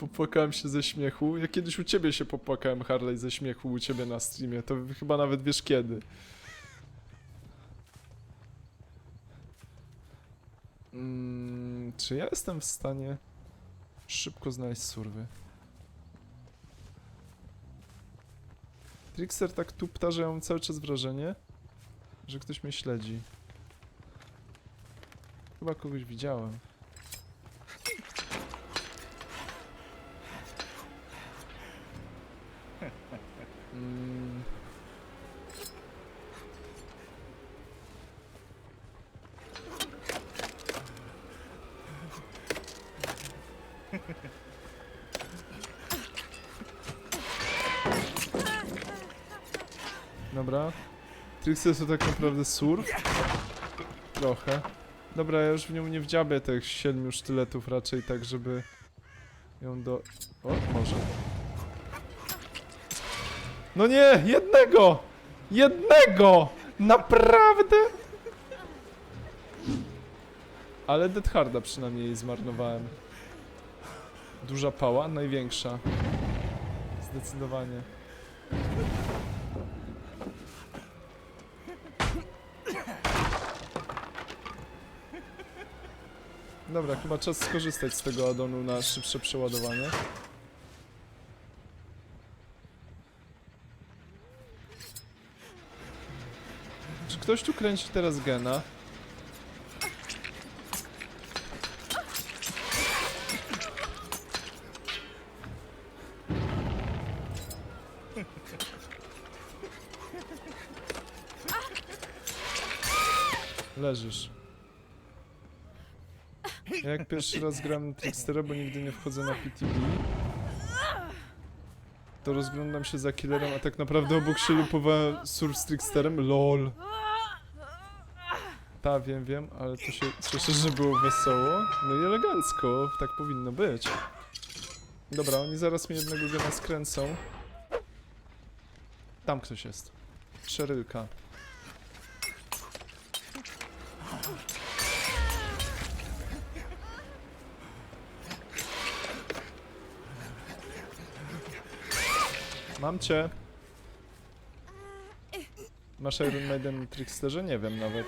Popłakałem się ze śmiechu. Ja kiedyś u ciebie się popłakałem, Harley, ze śmiechu u ciebie na streamie. To chyba nawet wiesz kiedy. Mm, czy ja jestem w stanie szybko znaleźć surwy? Trickster tak tupta, że ja mam cały czas wrażenie, że ktoś mnie śledzi. Chyba kogoś widziałem. Dobra. Trickster to tak naprawdę surf. Trochę. Dobra, ja już w nią nie wdziabię tych siedmiu sztyletów raczej tak, żeby ją do... O, może. No nie! Jednego! Jednego! Naprawdę! Ale Dead Harda przynajmniej zmarnowałem. Duża pała? Największa. Zdecydowanie. Dobra, chyba czas skorzystać z tego addonu na szybsze przeładowanie. Czy ktoś tu kręci teraz gena? Leżysz. Ja jak pierwszy raz gram Trickstera, bo nigdy nie wchodzę na PTB, to rozglądam się za killerem, a tak naprawdę obok się lupowałem surf z Tricksterem. LOL. Ta, wiem, wiem, ale to się cieszę, że było wesoło. No i elegancko, tak powinno być. Dobra, oni zaraz mi jednego gena skręcą. Tam ktoś jest. Szerylka. Mam cię. Masz Iron Maiden Tricksterze? Nie wiem nawet.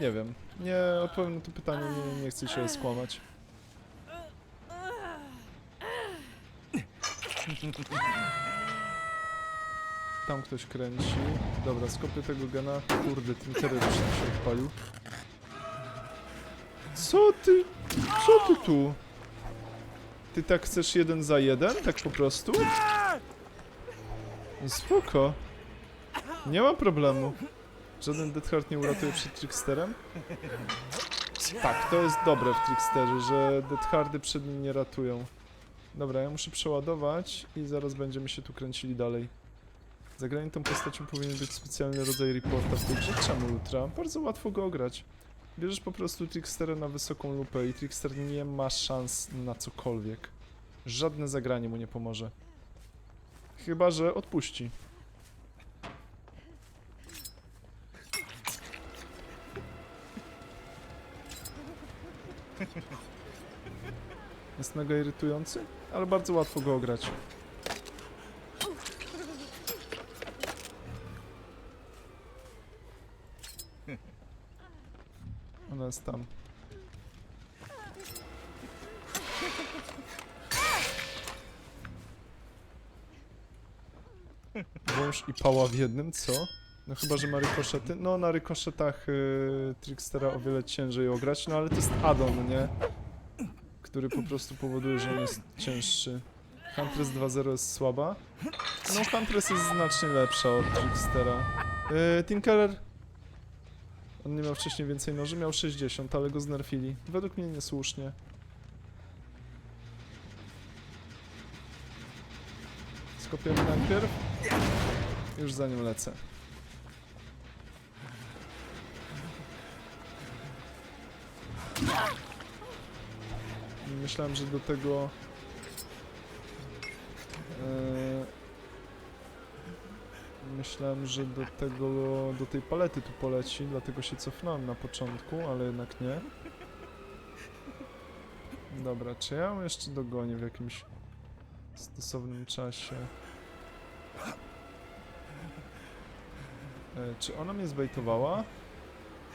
Nie wiem. Nie odpowiem na to pytanie, nie, nie chcę się skłamać. Tam ktoś kręci. Dobra, skopię tego gena. Kurde, już tam się odpalił. Co ty? Co ty tu? Ty tak chcesz jeden za jeden? Tak po prostu? No Spoko. Nie ma problemu. Żaden Death Heart nie uratuje przed Tricksterem? Tak, to jest dobre w Tricksterze, że Death Hardy przed nim nie ratują. Dobra, ja muszę przeładować i zaraz będziemy się tu kręcili dalej. Zagranie tą postacią powinien być specjalny rodzaj reporta w tej grze. Czemu? Bardzo łatwo go ograć. Bierzesz po prostu Trickstera na wysoką lupę i Trickster nie ma szans na cokolwiek. Żadne zagranie mu nie pomoże. Chyba, że odpuści. Jest mega irytujący, ale bardzo łatwo go ograć. Ona jest tam. Wąż i pała w jednym, co? No chyba, że ma rykoszety. No na rykoszetach yy, Trickstera o wiele ciężej ograć, no ale to jest addon, nie? Który po prostu powoduje, że on jest cięższy. Huntress 2.0 jest słaba. No Huntress jest znacznie lepsza od Trickstera. Yy, Tinkerer on nie miał wcześniej więcej noży, miał 60, ale go znerfili. Według mnie niesłusznie. Skopiemy najpierw. Już za nim lecę. Myślałem, że do tego... Eee, Myślałem, że do tego, do tej palety tu poleci, dlatego się cofnąłem na początku, ale jednak nie. Dobra, czy ja ją jeszcze dogonię w jakimś stosownym czasie? E, czy ona mnie zbejtowała?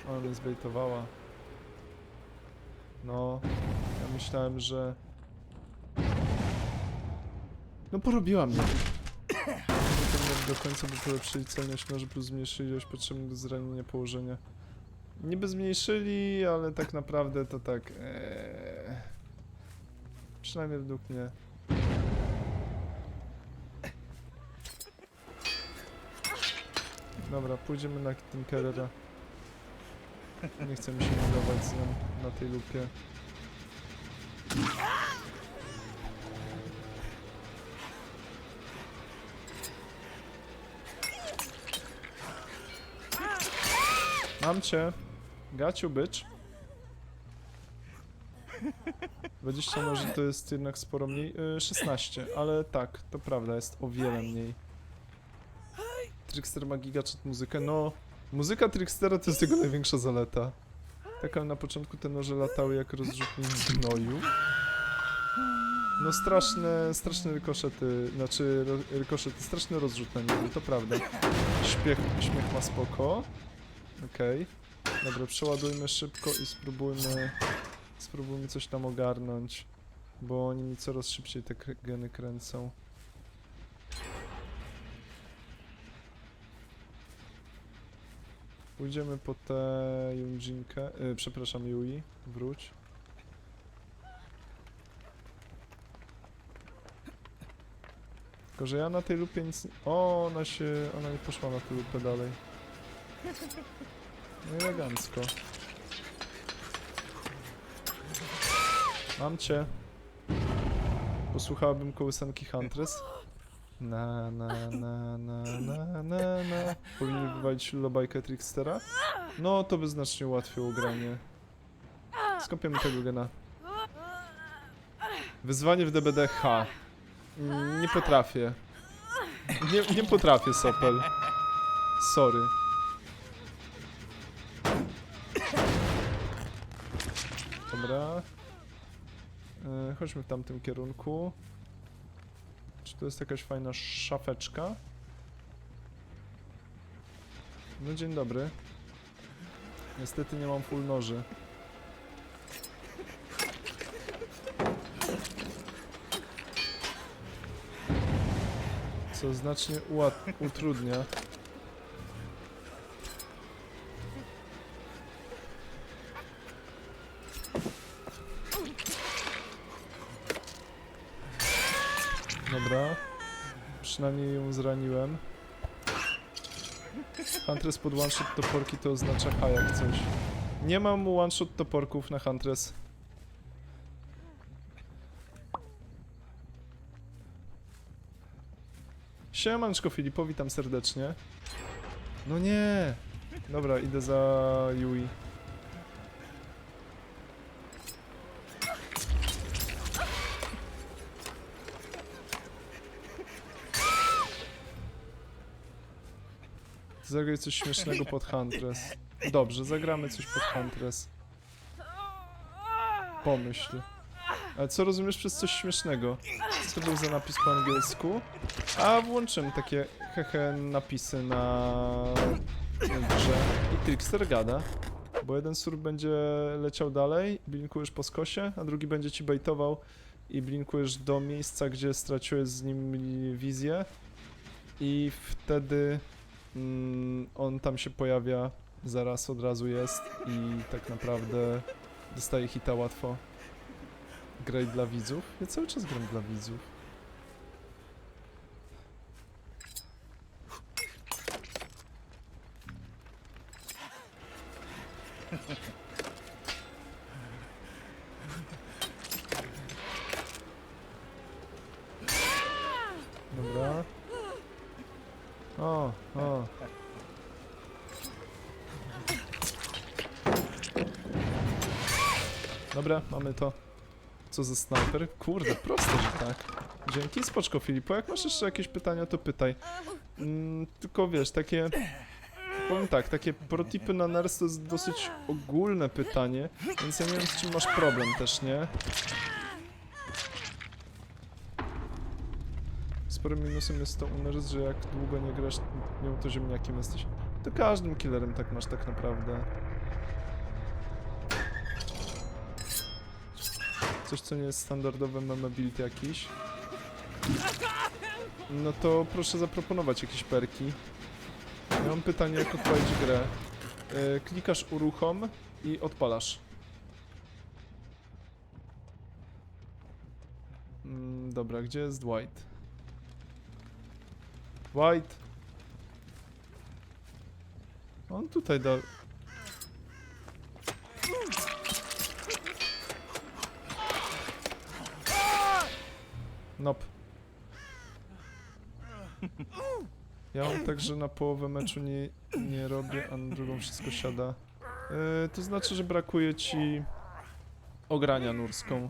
Ona mnie zbejtowała. No, ja myślałem, że... No porobiła mnie. Do końca by polepszyli celność noży plus zmniejszyli ilość potrzebnych do zranienia położenia. Niby zmniejszyli, ale tak naprawdę to tak... Ee... Przynajmniej według mnie. Dobra, pójdziemy na Tinkerera. Nie chcę mi się budować z nią na tej lupie. Mam cię. Gaciu, bycz. 20 może to jest jednak sporo mniej. Yy, 16, ale tak, to prawda, jest o wiele mniej. Trickster ma gigachat muzykę. No, muzyka Trickstera to jest jego największa zaleta. Tak, ale na początku te noże latały jak rozrzutnik z gnoju. No straszne, straszne rykoszety, znaczy ro, rykoszety, straszny rozrzut na niebie, to prawda. Śmiech, śmiech ma spoko. Okej. Dobra, przeładujmy szybko i spróbujmy, spróbujmy coś tam ogarnąć. Bo oni mi coraz szybciej te geny kręcą. Pójdziemy po tę Junjinkę, yy, przepraszam Yui, wróć. Tylko, że ja na tej lupie nic... O, ona się... ona nie poszła na tę lupę dalej. No elegancko. Mam cię. Posłuchałabym kołysanki Huntress. Na, na, na, na, na, na, na. Powinien wywalić lobajkę Trickstera? No, to by znacznie ułatwiło granie. Skopiemy tego gena. Wyzwanie w DBDH. Nie potrafię. Nie, nie potrafię, Sopel. Sorry. Dobra. E, chodźmy w tamtym kierunku. Czy to jest jakaś fajna szafeczka? No dzień dobry. Niestety nie mam full noży. Co znacznie utrudnia. Dobra. Przynajmniej ją zraniłem. Huntress pod one shot toporki to oznacza H jak coś. Nie mam one shot toporków na Huntress. Siemanczko Filipo, witam serdecznie. No nie! Dobra, idę za Yui. Zagraj coś śmiesznego pod Huntress. Dobrze, zagramy coś pod Huntress. Pomyśl. Ale co rozumiesz przez coś śmiesznego? Co to był za napis po angielsku? A włączymy takie hehe napisy na grze i Trickster gada. Bo jeden sur będzie leciał dalej, blinkujesz po skosie, a drugi będzie ci bejtował i blinkujesz do miejsca, gdzie straciłeś z nim wizję i wtedy mm, on tam się pojawia, zaraz od razu jest i tak naprawdę dostaje hita łatwo. Graj dla widzów? Ja cały czas gram dla widzów. Dobra, mamy to. Co za snajper? Kurde, proste, że tak. Dzięki, spoczko Filipo. Jak masz jeszcze jakieś pytania, to pytaj. Mm, tylko wiesz, takie... Powiem tak, takie protipy na ners to jest dosyć ogólne pytanie, więc ja nie wiem z czym masz problem też, nie? Sporym minusem jest to u ners, że jak długo nie grasz nią, to ziemniakiem jesteś. To każdym killerem tak masz tak naprawdę. Coś, co nie jest standardowe, ma ability jakiś. No to proszę zaproponować jakieś perki. Ja mam pytanie, jak odpalić grę. E, klikasz uruchom i odpalasz. Mm, dobra, gdzie jest Dwight? Dwight! On tutaj da... Nop. Ja mam tak, że na połowę meczu nie, nie robię, a na drugą wszystko siada. Yy, to znaczy, że brakuje ci ogrania nurską.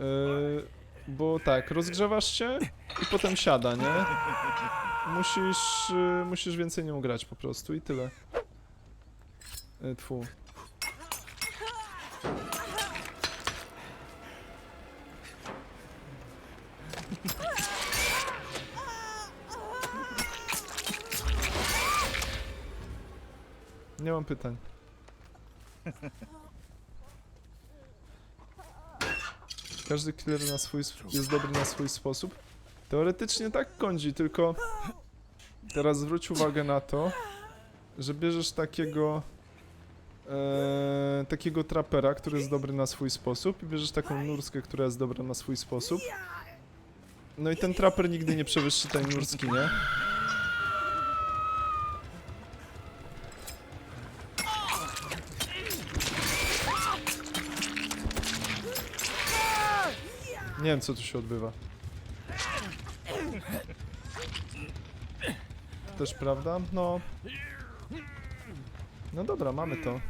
Yy, bo tak, rozgrzewasz się i potem siada, nie? Musisz, yy, musisz więcej nią grać po prostu i tyle. Yy, tfu. Nie mam pytań. Każdy killer na swój, sw- jest dobry na swój sposób. Teoretycznie tak kądzi, tylko teraz zwróć uwagę na to, że bierzesz takiego e, takiego trapera, który jest dobry na swój sposób i bierzesz taką nurskę, która jest dobra na swój sposób. No i ten traper nigdy nie przewyższy tej nurski, nie? Nie wiem, co tu się odbywa. Też prawda? No. No dobra, mamy to.